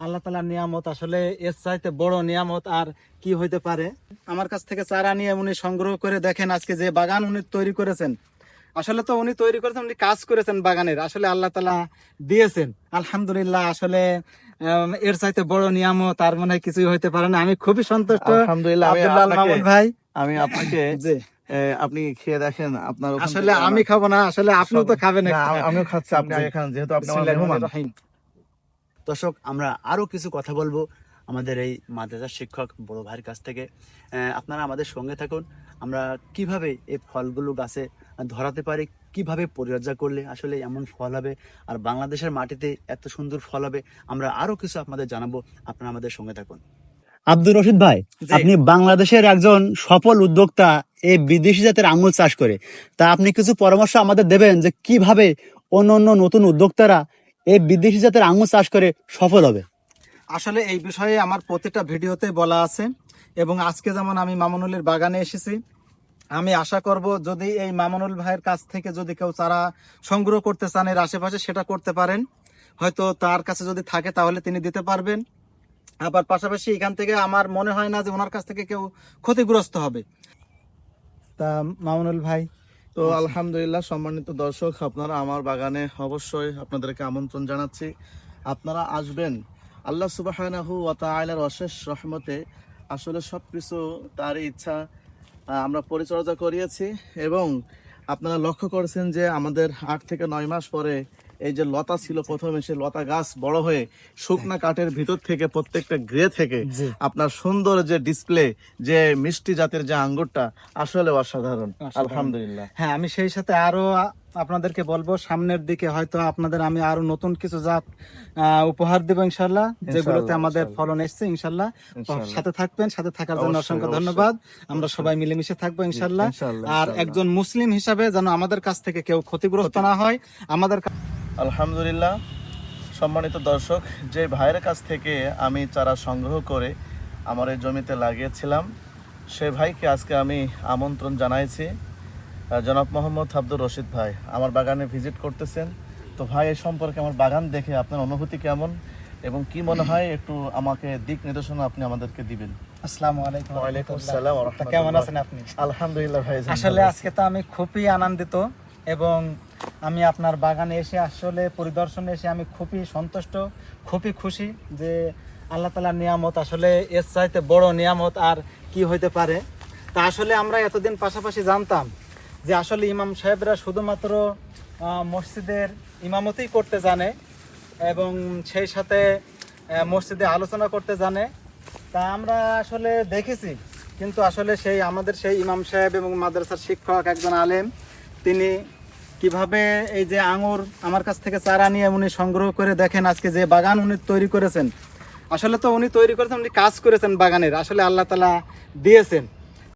আল্লাহ তালার নিয়ামত আসলে এর চাইতে বড় নিয়ামত আর কি হইতে পারে? আমার কাছ থেকে চারা নিয়ে উনি সংগ্রহ করে দেখেন আজকে যে বাগান উনি তৈরি করেছেন। আসলে তো উনি তৈরি করেছেন উনি কাজ করেছেন বাগানের। আসলে আল্লাহ তালা দিয়েছেন। আলহামদুলিল্লাহ আসলে এর চাইতে বড় নিয়ামত আর মনে হয় কিছুই হইতে পারে না। আমি খুবই সন্তুষ্ট। আলহামদুলিল্লাহ ভাই। আমি আপনাকে এ, আপনি খেয়ে দেখেন আপনার আসলে আমি খাব না আসলে আপনিও তো খাবেন আমিও খাচ্ছি আপনি। আগে খান যেহেতু আপনি আমার মেহমান। দর্শক আমরা আরও কিছু কথা বলব আমাদের এই মাদ্রাসার শিক্ষক বড় ভাইয়ের কাছ থেকে। আপনারা আমাদের সঙ্গে থাকুন। আমরা কীভাবে এই ফলগুলো গাছে ধরাতে পারি কীভাবে পরিচর্যা করলে আসলে এমন ফল হবে আর বাংলাদেশের মাটিতে এত সুন্দর ফল হবে আমরা আরও কিছু আপনাদের জানাব। আপনারা আমাদের সঙ্গে থাকুন। আব্দুর রশিদ ভাই। আপনি বাংলাদেশের একজন সফল উদ্যোক্তা এই বিদেশি জাতের আঙুল চাষ করে। তা আপনি কিছু পরামর্শ আমাদের দেবেন যে কীভাবে অন্য অন্য নতুন উদ্যোক্তারা এই বিদেশি জাতের আঙুর চাষ করে সফল হবে। আসলে এই বিষয়ে আমার প্রতিটা ভিডিওতে বলা আছে এবং আজকে যেমন আমি মামুনুলের বাগানে এসেছি, আমি আশা করব যদি এই মামুনুল ভাইয়ের কাছ থেকে যদি কেউ চারা সংগ্রহ করতে চান এর আশেপাশে, সেটা করতে পারেন। হয়তো তার কাছে যদি থাকে তাহলে তিনি দিতে পারবেন। আবার পাশাপাশি এখান থেকে আমার মনে হয় না যে ওনার কাছ থেকে কেউ ক্ষতিগ্রস্ত হবে। তা মামুনুল ভাই তো আলহামদুলিল্লাহ সম্মানিত দর্শক, আপনারা আমার বাগানে অবশ্যই আপনাদেরকে আমন্ত্রণ জানাচ্ছি। আপনারা আসবেন। আল্লাহ তাআলার অশেষ রহমতে আসলে সব কিছু তার ইচ্ছা আমরা পরিচর্যা করিয়েছি এবং আপনারা লক্ষ্য করেছেন যে আমাদের আট থেকে নয় মাস পরে এই যে লতা ছিল প্রথমে সে লতা গাছ বড় হয়ে শুকনা কাঠের ভিতর থেকে প্রত্যেকটা গ্রে থেকে আপনার সুন্দর যে ডিসপ্লে যে মিষ্টি জাতের যে আঙ্গুরটা আসলে অসাধারণ। আলহামদুলিল্লাহ। হ্যাঁ আমি সেই সাথে আরও আপনাদেরকে বলব সামনের দিকে হয়তো আপনাদের আমি আরও নতুন কিছু জাত উপহার দেবো ইনশাল্লাহ যেগুলোতে আমাদের ফলন এসছে ইনশাল্লাহ। সাথে থাকবেন সাথে থাকার জন্য অসংখ্য ধন্যবাদ। আমরা সবাই মিলেমিশে থাকব ইনশাল্লাহ আর একজন মুসলিম হিসাবে যেন আমাদের কাছ থেকে কেউ ক্ষতিগ্রস্ত না হয় আমাদের আলহামদুলিল্লাহ সম্মানিত দর্শক যে ভাইয়ের কাছ থেকে আমি চারা সংগ্রহ করে আমার এই জমিতে লাগিয়েছিলাম সে ভাইকে আজকে আমি আমন্ত্রণ জানাইছি। জনাব মোহাম্মদ আব্দুর রশিদ ভাই আমার বাগানে ভিজিট করতেছেন। তো ভাই এই সম্পর্কে আমার বাগান দেখে আপনার অনুভূতি কেমন এবং কি মনে হয় একটু আমাকে দিক নির্দেশনা আপনি আমাদেরকে দিবেন। আসসালামু আলাইকুম ওয়ালাইকুম আসসালাম কেমন আছেন আপনি? আলহামদুলিল্লাহ ভাই আসলে আজকে তো আমি খুবই আনন্দিত এবং আমি আপনার বাগানে এসে আসলে পরিদর্শনে এসে আমি খুবই সন্তুষ্ট খুবই খুশি যে আল্লাহ তালার নিয়ামত আসলে এর চাইতে বড় নিয়ামত আর কি হইতে পারে। তা আসলে আমরা এতদিন পাশাপাশি জানতাম যে আসলে ইমাম সাহেবরা শুধুমাত্র মসজিদের ইমামতেই করতে জানে এবং সেই সাথে মসজিদে আলোচনা করতে জানে। তা আমরা আসলে দেখেছি, কিন্তু আসলে সেই আমাদের সেই ইমাম সাহেব এবং মাদ্রাসার শিক্ষক একজন আলেম, তিনি কীভাবে এই যে আঙুর আমার কাছ থেকে চারা নিয়ে উনি সংগ্রহ করে দেখেন আজকে যে বাগান উনি তৈরি করেছেন। আসলে তো উনি তৈরি করেছেন, উনি কাজ করেছেন বাগানের, আসলে আল্লাহ তালা দিয়েছেন।